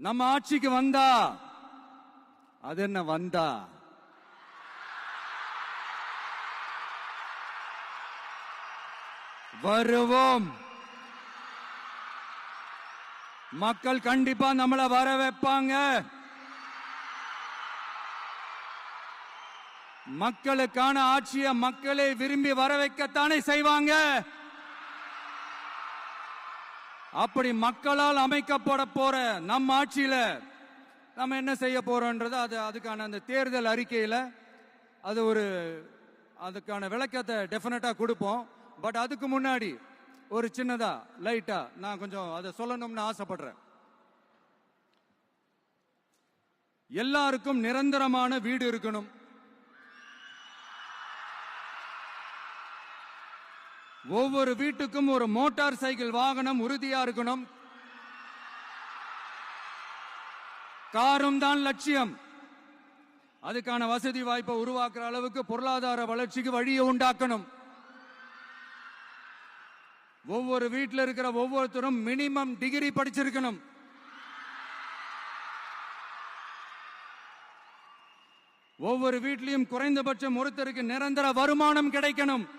நம்ம ஆட்சிக்கு வந்தா அது என்ன வந்தா? வருவோம். மக்கள் கண்டிப்பா நம்மள வர வைப்பாங்க. மக்களுக்கான ஆட்சிய மக்களை விரும்பி வர வைக்கத்தானே செய்வாங்க. அப்படி மக்களால் அமைக்கப்பட போற நம் ஆட்சியில நம்ம என்ன செய்ய போறோன்றது அது அதுக்கான அந்த தேர்தல் அறிக்கையில அது ஒரு அதுக்கான விளக்கத்தை டெஃபினட்டா கொடுப்போம். பட் அதுக்கு முன்னாடி ஒரு சின்னதா லைட்டா நான் கொஞ்சம் அதை சொல்லணும்னு ஆசைப்படுறேன். எல்லாருக்கும் நிரந்தரமான வீடு இருக்கணும். ஒவ்வொரு வீட்டுக்கும் ஒரு மோட்டார் சைக்கிள் வாகனம் உறுதியா இருக்கணும். காரும் தான் லட்சியம். அதுக்கான வசதி வாய்ப்பை உருவாக்குற அளவுக்கு பொருளாதார வளர்ச்சிக்கு வழியை உண்டாக்கணும். ஒவ்வொரு வீட்டில் இருக்கிற ஒவ்வொருத்தரும் மினிமம் டிகிரி படிச்சிருக்கணும். ஒவ்வொரு வீட்லையும் குறைந்தபட்சம் ஒருத்தருக்கு நிரந்தர வருமானம் கிடைக்கணும்.